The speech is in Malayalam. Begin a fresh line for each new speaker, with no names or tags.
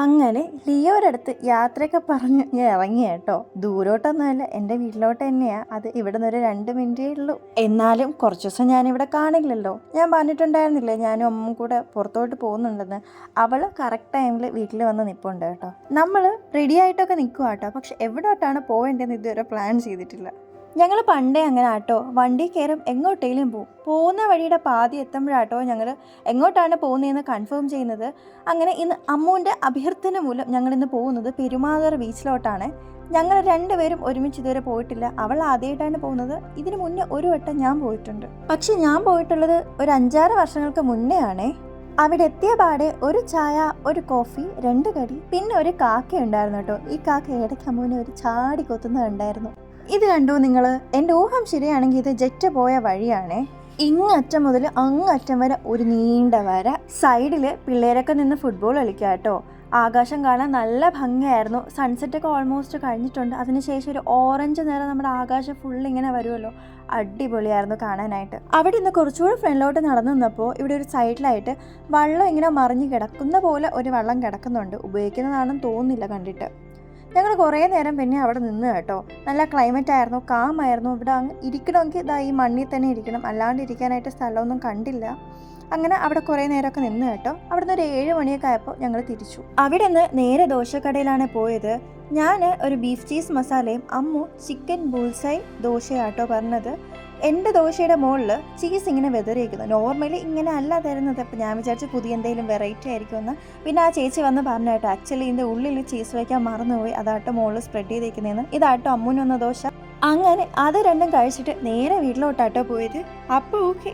അങ്ങനെ ലിയോയുടെ യാത്രയൊക്കെ പറഞ്ഞ് ഞാൻ ഇറങ്ങി കേട്ടോ. ദൂരോട്ടൊന്നുമല്ല എന്റെ വീട്ടിലോട്ട് തന്നെയാണ് അത് ഇവിടെ നിന്ന് ഒരു രണ്ട് മിനിറ്റേ ഉള്ളൂ. എന്നാലും കുറച്ച് ദിവസം ഞാനിവിടെ കാണില്ലല്ലോ. ഞാൻ പറഞ്ഞിട്ടുണ്ടായിരുന്നില്ലേ ഞാനും അമ്മ കൂടെ പുറത്തോട്ട് പോകുന്നുണ്ടെന്ന്. അവൾ കറക്റ്റ് ടൈമിൽ വീട്ടിൽ വന്ന് നിൽപ്പുണ്ട് കേട്ടോ. നമ്മൾ റെഡി ആയിട്ടൊക്കെ നിൽക്കുക കേട്ടോ. പക്ഷെ എവിടോട്ടാണ് പോവേണ്ടതെന്ന് ഇതുവരെ പ്ലാൻ ചെയ്തിട്ടില്ല. ഞങ്ങൾ പണ്ടേ അങ്ങനെ ആട്ടോ വണ്ടി കയറും എങ്ങോട്ടേലും പോവും. പോകുന്ന വഴിയുടെ പാതി എത്തുമ്പോഴാട്ടോ ഞങ്ങൾ എങ്ങോട്ടാണ് പോകുന്നതെന്ന് കൺഫേം ചെയ്യുന്നത്. അങ്ങനെ ഇന്ന് അമ്മുവിന്റെ അഭ്യർത്ഥന മൂലം ഞങ്ങൾ ഇന്ന് പോകുന്നത് പെരുമാതർ ബീച്ചിലോട്ടാണ്. ഞങ്ങൾ രണ്ടുപേരും ഒരുമിച്ച് ഇതുവരെ പോയിട്ടില്ല. അവൾ ആദ്യമായിട്ടാണ് പോകുന്നത്. ഇതിനു മുന്നേ ഒരു വട്ടം ഞാൻ പോയിട്ടുണ്ട്. പക്ഷെ ഞാൻ പോയിട്ടുള്ളത് ഒരു അഞ്ചാറ് വർഷങ്ങൾക്ക് മുന്നേ അവിടെ എത്തിയ പാടെ ഒരു ചായ ഒരു കോഫി രണ്ട് കടി പിന്നെ ഒരു കാക്ക ഉണ്ടായിരുന്നു കേട്ടോ. ഈ കാക്ക ഇടയ്ക്ക് അമ്മുവിനെ ഒരു ചാടി കൊത്തുന്നത് ഉണ്ടായിരുന്നു ഇത് കണ്ടു നിങ്ങൾ എന്റെ ഊഹം ശരിയാണെങ്കിൽ ഇത് ജെറ്റ് പോയ വഴിയാണേ. ഇങ്ങറ്റം മുതൽ അങ്ങറ്റം വരെ ഒരു നീണ്ട വര. സൈഡിൽ പിള്ളേരൊക്കെ നിന്ന് ഫുട്ബോൾ കളിക്കുക കേട്ടോ ആകാശം കാണാൻ നല്ല ഭംഗിയായിരുന്നു. സൺസെറ്റൊക്കെ ഓൾമോസ്റ്റ് കഴിഞ്ഞിട്ടുണ്ട്. അതിനുശേഷം ഒരു ഓറഞ്ച് നിറം നമ്മുടെ ആകാശം ഫുൾ ഇങ്ങനെ വരുമല്ലോ അടിപൊളിയായിരുന്നു കാണാനായിട്ട്. അവിടെ നിന്ന് കുറച്ചുകൂടി ഫ്രണ്ടിലോട്ട് നടന്നു നിന്നപ്പോൾ ഇവിടെ ഒരു സൈഡിലായിട്ട് വള്ളം ഇങ്ങനെ മറിഞ്ഞ് കിടക്കുന്ന പോലെ ഒരു വള്ളം കിടക്കുന്നുണ്ട്. ഉപയോഗിക്കുന്നതാണെന്ന് തോന്നുന്നില്ല കണ്ടിട്ട്. ഞങ്ങൾ കുറേ നേരം പിന്നെ അവിടെ നിന്ന് കേട്ടോ. നല്ല ക്ലൈമറ്റ് ആയിരുന്നു കാമായിരുന്നു ഇവിടെ ഇരിക്കണമെങ്കിൽ ഇതാ ഈ മണ്ണിൽ തന്നെ ഇരിക്കണം. അല്ലാണ്ട് ഇരിക്കാനായിട്ട് സ്ഥലമൊന്നും കണ്ടില്ല. അങ്ങനെ അവിടെ കുറേ നേരമൊക്കെ നിന്ന് കേട്ടോ. അവിടെ നിന്ന് ഒരു ഏഴ് മണിയൊക്കെ ആയപ്പോൾ ഞങ്ങൾ തിരിച്ചു. അവിടെ നിന്ന് നേരെ ദോശക്കടയിലാണ് പോയത്. ഞാൻ ഒരു ബീഫ് ചീസ് മസാലയും അമ്മു ചിക്കൻ ബുൾസൈ ദോശയാട്ടോ പറഞ്ഞത്. എന്റെ ദോശയുടെ മുകളിൽ ചീസ് ഇങ്ങനെ വെതറിയിരിക്കുന്നു. നോർമലി ഇങ്ങനെ അല്ല തരുന്നത് അപ്പം ഞാൻ വിചാരിച്ചു പുതിയ എന്തെങ്കിലും വെറൈറ്റി ആയിരിക്കുമെന്ന് പിന്നെ ആ ചേച്ചി വന്ന് പറഞ്ഞു കേട്ടോ ആക്ച്വലി ഇതിന്റെ ഉള്ളിൽ ചീസ് വയ്ക്കാൻ മറന്നുപോയി. അതാട്ടോ മുകളിൽ സ്പ്രെഡ് ചെയ്തേക്കുന്നതെന്ന് ഇതാട്ടോ അമ്മൂന് വന്ന ദോശ. അങ്ങനെ അത് രണ്ടും കഴിച്ചിട്ട് നേരെ വീട്ടിലോട്ടാട്ടോ പോയത്. അപ്പോൾ ഓക്കെ